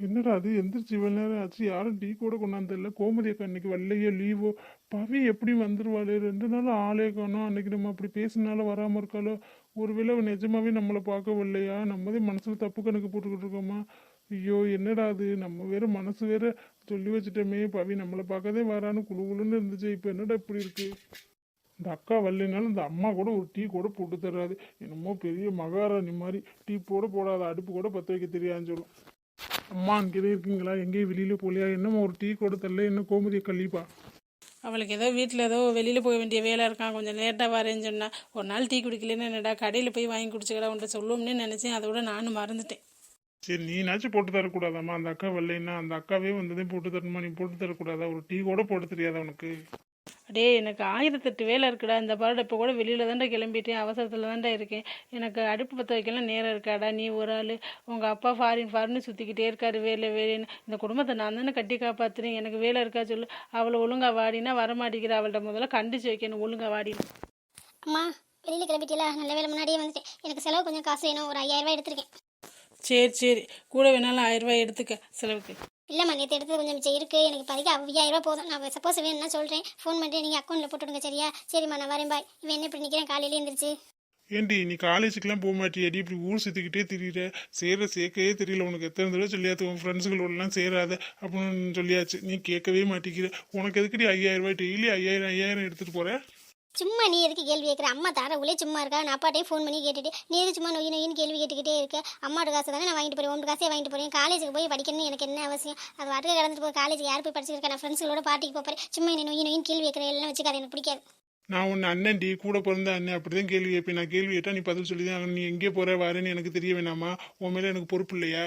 என்னடா அது? எந்திரிச்சு இவ்வளோ நேரம் ஆச்சு. யாரும் டீ கூட கொண்டாந்து இல்லை கோமதி அக்கா இன்னைக்கு வரலையோ லீவோ? பவி எப்படி வந்துருவாளே? ரெண்டு நாள் ஆளே காணும். அன்னைக்கு நம்ம அப்படி பேசினால வராமல் இருக்காளோ? ஒருவேளை நிஜமாவே நம்மளை பார்க்க நம்மதே மனசில் தப்பு கணக்கு போட்டுக்கிட்டு இருக்கோமா? ஐயோ என்னடா அது? நம்ம வேற மனசு வேற சொல்லி வச்சுட்டோமே. பவி நம்மளை பார்க்கதே வரான்னு குழு குழுன்னு இருந்துச்சு. இப்போ என்னடா இப்படி இருக்கு? இந்த அக்கா வரலைனாலும் இந்த அம்மா கூட ஒரு டீ கூட போட்டு தராது. என்னமோ பெரிய மகாராணி மாதிரி. டீ போட போடாத. அடுப்பு கூட பற்ற வைக்க தெரியாதுன்னு சொல்லும். அம்மா அங்கே இருக்கீங்களா? எங்கேயும் வெளியில போகலையா? என்னம்மா ஒரு டீ கூட தரல. என்ன கோமதியை கள்ளிப்பா? அவளுக்கு ஏதோ வீட்டில் ஏதோ வெளியில் போக வேண்டிய வேலை இருக்கான். கொஞ்சம் லேட்டாக வரேன்னு சொன்னா ஒரு நாள் டீ குடிக்கலன்னு என்னடா கடையில் போய் வாங்கி குடிச்சுக்கடா உன்ட்ட சொல்லுவோம்னு நினச்சேன். அதோட நானும் மறந்துட்டேன். சரி நீனாச்சும் போட்டு தரக்கூடாதாம்மா? அந்த அக்கா வரலைன்னா அந்த அக்காவே வந்ததே போட்டு தரணுமா? நீ போட்டு தரக்கூடாதா? ஒரு டீ கூட போட்டு தெரியாதா உனக்கு? அடே எனக்கு ஆயிரத்தெட்டு வேலை இருக்குடா. இந்த பாடு இப்போ கூட வெளியில் தான்டா கிளம்பிட்டேன். அவசரத்தில் தான்டா இருக்கேன். எனக்கு அடுப்பு பற்ற வைக்கலாம் நேரம் இருக்காடா. நீ ஒரு ஆள். உங்கள் அப்பா ஃபாரின் ஃபாரின்னு சுற்றிக்கிட்டே இருக்காரு. வேலை வேலைன்னு. இந்த குடும்பத்தை நான் தானே கட்டி காப்பாற்றுறேன் எனக்கு வேலை இருக்கா சொல்லு. அவளை ஒழுங்கா வாடினா வரமாட்டேங்கிற. அவள்கிட்ட முதல்ல கண்டிச்சு வைக்கணும். ஒழுங்கா வாடின்னு அம்மா வெளியில் கிளம்பிட்டீங்களா நல்ல வேலை முன்னாடியே வந்துட்டேன். எனக்கு செலவு கொஞ்சம் காசு வேணும். ஒரு ஐயாயிரம் ரூபாய் எடுத்திருக்கேன். சரி சரி. கூட வேணாலும் ஆயிரம் ரூபாய் எடுத்துக்க செலவுக்கு. இல்லைம்மா நேற்று எடுத்தது கொஞ்சம் மிச்சம் இருக்குது எனக்கு இப்போதைக்கு ஐயாயிரம் ரூபா போதும். நான் சப்போஸ் வேணும்னா சொல்கிறேன் ஃபோன் பண்ணிட்டு நீங்கள் அக்கௌண்ட்டில் போட்டுவிடுங்க சரியா? சரிம்மா நான் வரேன் பாய் இவன் என்ன இப்படி நிற்கிறேன் காலையில எழுந்திரிச்சு ஏண்டி நீ காலேஜுக்கெல்லாம் போக மாட்டியாடி இப்படி ஊர் சுற்றிக்கிட்டே திரியிற? சேர சேர்க்கவே தெரியல. உனக்கு எத்தனை தடவை சொல்லியாச்சு? உன் ஃப்ரெண்ட்ஸுகளோடலாம் சேராத அப்படின்னு சொல்லியாச்சு. நீ கேட்கவே மாட்டேங்கிற. உனக்கு எதுக்கடி ஐயாயிரம் ரூபாய் டெய்லி ஐயாயிரம் ஐயாயிரம் எடுத்துகிட்டு போகிறேன் சும்மா நீ எதுக்கு கேள்வி கேட்குற? அம்மா தாரவுலே சும்மா இருக்கா? நான் அப்பாட்டையும் ஃபோன் பண்ணி கேட்டுட்டு நீ எதுக்கு சும்மா நொய் நொயின்னு கேள்வி கேட்டுக்கிட்டே இருக்க? அம்மாவோட காசு தானே நான் வாங்கிட்டு போறேன் உன் காசே வாங்கிட்டு போறேன். காலேஜுக்கு போய் படிக்கணும்னு எனக்கு என்ன அவசியம்? அது வாட்டுக்கு கடந்துட்டு போய் காலேஜ் யார் போய் படிச்சிருக்கேன் நான் ஃப்ரெண்ட்ஸுகளோட பாட்டிக்கு போகிறேன் சும்மா என்ன நொய் நொயின்னு கேள்வி கேட்குறேன் எல்லாம் வச்சுக்காது எனக்கு பிடிக்காது. நான் உன்னை அண்ணன் டி கூட பிறந்த அண்ணன் அப்படிதான் கேள்வி கேட்பேன். நான் கேள்வி கேட்டால் நீ பதில் சொல்லி தான் நீ எங்கே போகிற வரேன்னு எனக்கு தெரிய வேணாமா? உன் மேலே எனக்கு பொறுப்பு இல்லையா?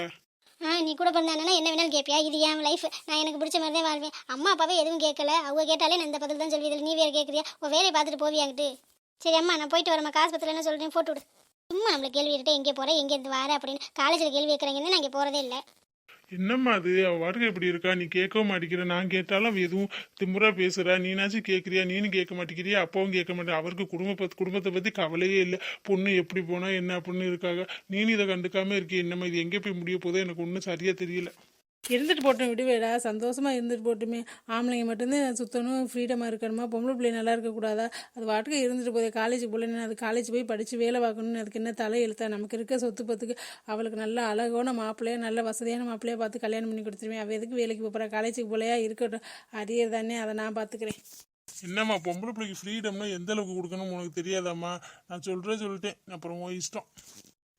ஆ நீ கூட பிறந்தானா என்ன வேணாலும் கேட்பியா இது என் லைஃப் நான் எனக்கு பிடிச்ச மாதிரி தான் வாழ்வேன். அம்மா அப்பாவே எதுவும் கேட்கல. அவங்க கேட்டாலே நான் இந்த பதில் தான் சொல்லுவீங்க நீ வேறு கேட்குறியா? உன் வேலையை பார்த்துட்டு போவியாங்கிட்டு சரி அம்மா நான் போயிட்டு வரேன் காசு பத்திரம் என்ன சொல்கிறேன் போட்டு விடு. சும்மா நம்மளை கேள்வி கேட்டுட்டு எங்கே போகிறேன் எங்கே இருந்து வர? அப்படின்னு. காலேஜில் கேள்வி கேட்குறாங்கன்னு நான் இங்கே போகிறதே இல்லை. என்னம்மா அது? அவ வாட்டுக்கு இப்படி இருக்கா? நீ கேட்கவும் மாட்டேங்கிற. நான் கேட்டாலும் அவ எதுவும் திமுறா பேசுறா. நீனாச்சும் கேட்குறியா நீனும் கேட்க மாட்டேங்கிறியா? அப்பாவும் கேட்க மாட்டேன். அவருக்கு குடும்ப பத் குடும்பத்தை பற்றி கவலையே இல்லை. பொண்ணு எப்படி போனா என்ன அப்படின்னு இருக்காங்க நீனும் இதை கண்டுக்காம இருக்கே என்னம்மா இது எங்கே போய் முடிய போதோ எனக்கு ஒன்றும் சரியாக தெரியல. இருந்துட்டு போட்டோம் விடுவேடா. சந்தோஷமாக இருந்துட்டு போட்டுமே. ஆம்பளைங்க மட்டும்தான் சுத்தணும் ஃப்ரீடமாக இருக்கணுமா? பொம்பளை பிள்ளை நல்லா இருக்கக்கூடாதா? அது வாட்டுக்கு இருந்துட்டு போதே காலேஜுக்கு போகலன்னு அது காலேஜ் போய் படித்து வேலை பார்க்கணும்னு அதுக்கு என்ன தலை எழுத்தா நமக்கு இருக்க சொத்து பத்துக்கு அவளுக்கு நல்ல அழகான மாப்பிள்ளையா நல்ல வசதியான மாப்பிள்ளையா பார்த்து கல்யாணம் பண்ணி கொடுத்துருவேன். அவள் எதுக்கு வேலைக்கு போகிறா காலேஜுக்கு போலையா? இருக்கட்டும். அரியர் தானே அதை நான் பார்த்துக்கிறேன். என்னம்மா பொம்பளை பிள்ளைக்கு ஃப்ரீடம்னா எந்த அளவுக்கு கொடுக்கணும்னு உனக்கு தெரியாதாம்மா? நான் சொல்கிறேன் சொல்லிட்டேன். அப்புறம் உன் இஷ்டம்.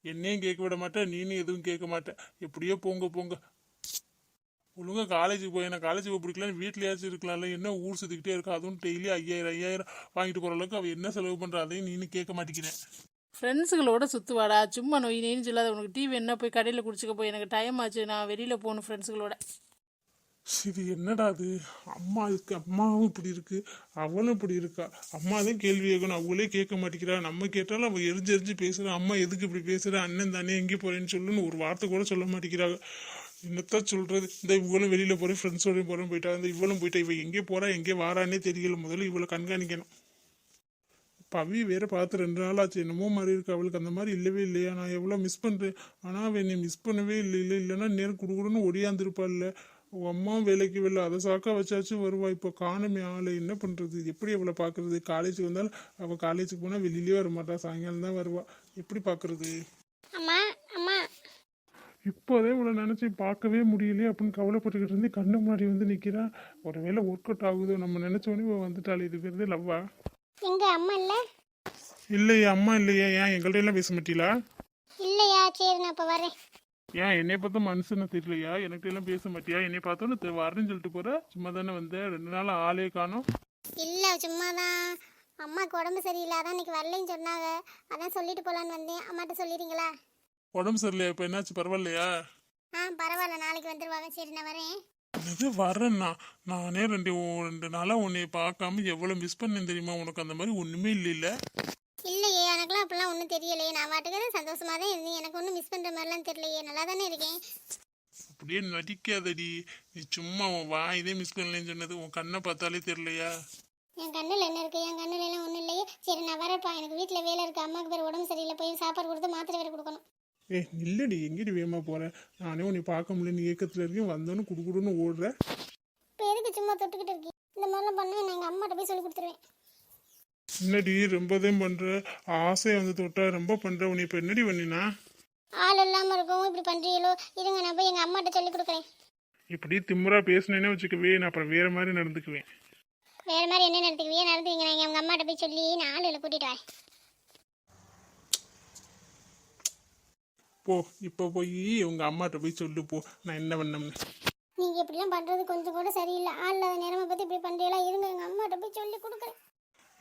என்னையும் கேட்க விட மாட்டேன். நீனும் எதுவும் கேட்க மாட்டேன். எப்படியோ போங்க போங்க. ஒழுங்கா காலேஜுக்கு போய் நான் காலேஜுக்கு பிடிக்கலன்னு வீட்லயாச்சும் இருக்கலாம்ல. என்ன ஊர் சுற்றிக்கிட்டே இருக்கா? அதுவும் டெய்லி ஐயாயிரம் ஐயாயிரம் வாங்கிட்டு போகிற அளவுக்கு அவள் என்ன செலவு பண்ணுறா அதையும் நீனும் கேட்க மாட்டேங்கிறேன் ஃப்ரெண்ட்ஸுகளோட சுற்றுவாடா சும்மா நொய் நொயின்னு சொல்லாத. உனக்கு டீ வேணா போய் கடையில் குடிச்சுக்க போய்? எனக்கு டைம் ஆச்சு. நான் வெளியில் போகணும் ஃப்ரெண்ட்ஸுகளோட இது என்னடா அது அம்மா இருக்கு. அம்மாவும் இப்படி இருக்கு. அவளும் இப்படி இருக்கா? அம்மா தான் கேள்வி கேட்கணும். அவங்களே கேட்க மாட்டேங்கிறா. நம்ம கேட்டாலும் அவள் எரிஞ்சு எரிஞ்சு பேசுறா. அம்மா எதுக்கு இப்படி பேசுற? அண்ணன் தானே எங்கே போறேன்னு சொல்லுன்னு ஒரு வார்த்தை கூட சொல்ல மாட்டேங்கிறாங்க. என்னத்தான் சொல்றது? இந்த இவளும் வெளியில போறேன் ஃப்ரெண்ட்ஸோடய போறேன் போயிட்டா. இந்த இவளும் போயிட்டா. இவ எங்கே போறா எங்கே வாரானே தெரியல. முதல்ல இவளை கண்காணிக்கணும். பவி வேற பார்த்து ரெண்டு நாள் ஆச்சு. என்னமோ மாதிரி இருக்கு. அவளுக்கு அந்த மாதிரி இல்லவே இல்லையா? நான் எவ்வளோ மிஸ் பண்ணுறேன் ஆனால் அவள் என்னை மிஸ் பண்ணவே இல்லை. இல்லை இல்லைன்னா நேரம் குடுக்குடுன்னு ஒடியாந்துருப்பாள்ல உன் அம்மா வேலைக்கு வெளில அதை சாக்கா வச்சாச்சும் வருவா. இப்போ காணுமே ஆளை. என்ன பண்ணுறது எப்படி அவளை பார்க்குறது? காலேஜுக்கு வந்தாலும் அவள் காலேஜுக்கு போனால் வெளியிலே வர மாட்டா சாயங்காலம் தான் வருவா. எப்படி பார்க்குறது? இப்போதே இவளை நினச்சி பார்க்கவே முடியலையே அப்படின்னு கவலைப்பட்டுக்கிட்டு இருந்து கண்ணு முன்னாடி வந்து நிற்கிறா ஒருவேளை ஒர்க் அவுட் ஆகுதோ நம்ம நினச்சோன்னே இவள் வந்துட்டாள் இது பேருதே லவ்வா எங்க அம்மா இல்லை? இல்லையே அம்மா இல்லையா. ஏன் எங்கள்ட்ட எல்லாம் பேச மாட்டீங்களா இல்லையா சரி நான் இப்போ வரேன். ஏன் என்னை பார்த்தா மனுஷன்னு தெரியலையா? எனக்கு எல்லாம் பேச மாட்டியா? என்னை பார்த்தோன்னு வரேன்னு சொல்லிட்டு போற? சும்மா தானே வந்தேன் ரெண்டு நாள் ஆளே காணோம். இல்லை சும்மா தான் அம்மாவுக்கு உடம்பு சரியில்லை அதான் இன்னைக்கு வரலைன்னு சொன்னாங்க. அதான் சொல்லிட்டு போகலான்னு வந்தேன். அம்மாட்ட சொல்லிடுறீங்களா? உடம்பு சரியில்லையா? இப்போ என்னாச்சு? பரவாயில்லையா? ஆ பரவாயில்ல. நாளைக்கு வந்துடுவாங்க சரி நான் வரேன். இது வரேன்னா? நானே ரெண்டு ரெண்டு நாளாக உன்னை பார்க்காம எவ்வளோ மிஸ் பண்ணேன் தெரியுமா? உனக்கு அந்த மாதிரி ஒன்றுமே இல்லைல்ல? இல்லையே எனக்குலாம் அப்படிலாம் ஒன்றும் தெரியலையே. நான் வாட்டுக்கு சந்தோஷமாக தான் இருந்தேன். எனக்கு ஒன்றும் மிஸ் பண்ணுற மாதிரிலாம் தெரியலையே. நல்லா தானே இருக்கேன். அப்படியே நடிக்காதடி. நீ சும்மா உன் வாயிலே மிஸ் பண்ணலன்னு சொன்னது உன் கண்ணை பார்த்தாலே தெரியலையா? என் கண்ணில் என்ன இருக்குது என் கண்ணில் எல்லாம் ஒன்றும் இல்லையே. சரி நான் வரப்பா எனக்கு வீட்டில் வேலை இருக்குது அம்மாவுக்கு வேறு உடம்பு சரியில்லை. போய் சாப்பாடு கொடுத்து மாத்திரை வேறு கொடுக்கணும். ஏய் நில்லடி எங்கடி வேகமா போற? நானே உன்னை பார்க்க முடியல ஏக்கத்துல இருக்கேன் வந்தோன்னு குடுகுடுன்னு ஓடுற. இப்போ எதுக்கு சும்மா தொட்டுக்கிட்டு இருக்கீங்க இந்த மாதிரிலாம் பண்ணுவேன் நான் எங்கள் அம்மாட்ட போய் சொல்லி கொடுத்துருவேன். என்னடி ரொம்பதான் பண்ற? ஆசையை வந்து தொட்டா ரொம்ப பண்ற? உன்னை இப்ப என்னடி பண்ணினா? ஆள் இல்லாமல் இருக்கவும் இப்படி பண்ணுறீங்களோ இருங்க நான் போய் எங்கள் அம்மாட்ட சொல்லி கொடுக்குறேன். இப்படி திமிரா பேசினேனே வச்சுக்கவே நான் அப்புறம் வேற மாதிரி நடந்துக்குவேன். வேறு மாதிரி என்ன நடத்துக்குவியே நடத்துவீங்க நான் எங்கள் அம்மாட்ட போய் சொல்லி நான் ஆளுகளை கூட்டிகிட்டு வரேன். போ இப்போ போய் உங்க அம்மாட்ட போய் சொல்லு போ. நான் என்ன பண்ணோம்னு நீங்கள் இப்படிலாம் பண்ணுறது கொஞ்சம் கூட சரியில்லை. ஆள் இல்லாத நேரமை பற்றி இப்படி பண்ணுறீங்களா இருங்க எங்கள் அம்மாட்ட போய் சொல்லி கொடுக்குறேன்.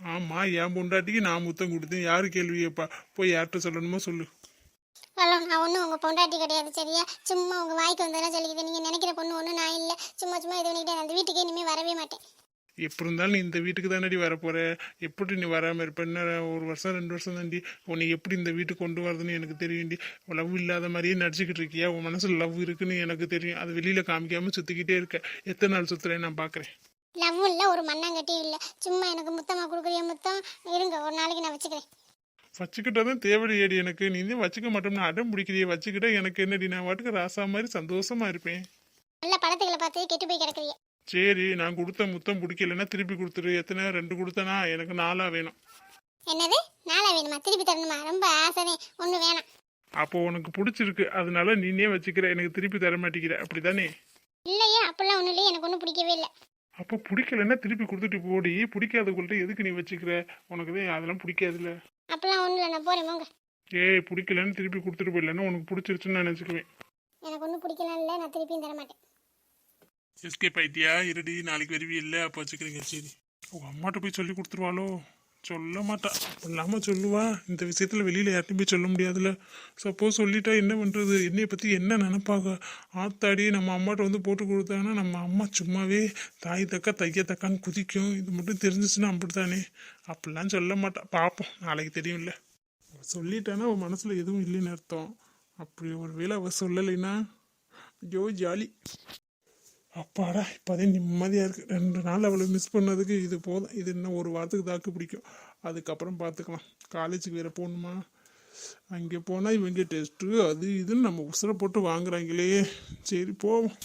ஆமா என் பொண்டாட்டிக்கு நான் முத்தம் கொடுத்தேன். யாரு கேள்வி கேட்பா போய் யார்கிட்ட சொல்லணுமோ சொல்லு. ஹலோ நான் ஒன்றும் உங்கள் பொண்டாட்டி கிடையாது சரியா? சும்மா உங்கள் வாய்க்கு வந்ததெல்லாம் சொல்லிக்கிது நீங்கள் நினைக்கிற பொண்ணு ஒன்றும் நான் இல்லை. சும்மா சும்மா இது பண்ணிக்கிட்டே அந்த வீட்டுக்கே இனிமேல் வரவே மாட்டேன். எப்படி இருந்தாலும் நீ இந்த வீட்டுக்கு தானடி வரப்போற? எப்படி நீ வராம இருப்ப? என்ன ஒரு வருஷம் ரெண்டு வருஷம் தாண்டி உன்னை எப்படி இந்த வீட்டுக்கு கொண்டு வரதுன்னு எனக்கு தெரியும்டி. லவ் இல்லாத மாதிரியே நடிச்சுக்கிட்டு இருக்கியா? உன் மனசுல லவ் இருக்குன்னு எனக்கு தெரியும். அது வெளியில காமிக்காம சுத்திக்கிட்டே இருக்க. எத்தனை நாள் சுத்துறேன் நான் பாக்குறேன். லவ்வும் இல்லை ஒரு மண்ணாங்கட்டியும் இல்லை. சும்மா எனக்கு முத்தமாக கொடுக்குறிய முத்தம்? இருங்க ஒரு நாளைக்கு நான் வச்சுக்கிறேன். வச்சுக்கிட்டாதான் தேவையடி எனக்கு. நீ தான் வச்சுக்க மாட்டோம்னு அடம் பிடிக்கிறியே. வச்சுக்கிட்டா எனக்கு என்னடி? நான் வாட்டுக்கு ராசா மாதிரி சந்தோஷமா இருப்பேன். நல்ல படத்துகளை பார்த்து கெட்டு போய் கிடக்குறிய. சரி நான் கொடுத்த முத்தம் பிடிக்கலன்னா திருப்பி கொடுத்துரு. எத்தனை? ரெண்டு கொடுத்தனா? எனக்கு நாலா வேணும். என்னது? நாளா வேணுமா? திருப்பி தரணுமா? ரொம்ப ஆசை ஒன்று வேணாம். அப்போ உனக்கு பிடிச்சிருக்கு. அதனால நீனே வச்சுக்கிற. எனக்கு திருப்பி தர மாட்டேங்கிற. அப்படிதானே? இல்லையே அப்படிலாம் ஒன்றும் இல்லையே. எனக்கு ஒன்றும் பிடிக்கவே இல்லை. அப்போ பிடிக்கலன்னா திருப்பி கொடுத்துட்டு போடி. பிடிக்காதவங்கள்ட்ட எதுக்கு நீ வச்சுக்கிற? உனக்கு தான் அதெல்லாம் பிடிக்காதுல்ல. அப்படிலாம் ஒன்றும் இல்லை. நான் போகிறேன் போங்க ஏய் பிடிக்கலன்னு திருப்பி கொடுத்துட்டு போயிடலன்னா உனக்கு பிடிச்சிருச்சுன்னு நான் நினச்சிக்குவேன். எனக்கு ஒன்றும் பிடிக்கலாம் இல்லை. நான் திருப்பியும் தர மாட்டேன். எஸ்கேப் ஆயிட்டியா? இருடி நாளைக்கு வருவி இல்லை அப்போ வச்சுக்கிறீங்க. சரி. உங்கள் அம்மாட்ட போய் சொல்லி கொடுத்துருவாளோ? சொல்ல மாட்டா. இல்லாமல் சொல்லுவா. இந்த விஷயத்தில் வெளியில் யார்ட்டையும் போய் சொல்ல முடியாதுல்ல. சப்போஸ் சொல்லிட்டா என்ன பண்ணுறது என்னையை பற்றி என்ன நினைப்பாங்க ஆத்தாடி நம்ம அம்மாட்ட வந்து போட்டு கொடுத்தாங்கன்னா நம்ம அம்மா சும்மாவே தாய் தக்கா தைய தக்கான்னு குதிக்கும். இது மட்டும் தெரிஞ்சிச்சுன்னா அப்படித்தானே? அப்படிலாம் சொல்ல மாட்டா. பார்ப்போம் நாளைக்கு தெரியும்ல. சொல்லிட்டானா அவள் மனசில் எதுவும் இல்லைன்னு அர்த்தம். அப்படி ஒரு வேளை அவள் சொல்லலைன்னா ஐயோ ஜாலி. அப்பாடா இப்போதே நிம்மதியாக இருக்குது ரெண்டு நாள் அவளை மிஸ் பண்ணதுக்கு இது போதும். இது இன்னும் ஒரு வாரத்துக்கு தாக்கு பிடிக்கும். அதுக்கப்புறம் பார்த்துக்கலாம் காலேஜுக்கு வேறு போகணுமா? அங்கே போனால் இவங்க டெஸ்ட்டு அது இதுன்னு நம்ம உசுரை போட்டு வாங்குறாங்களே. சரி போவோம்.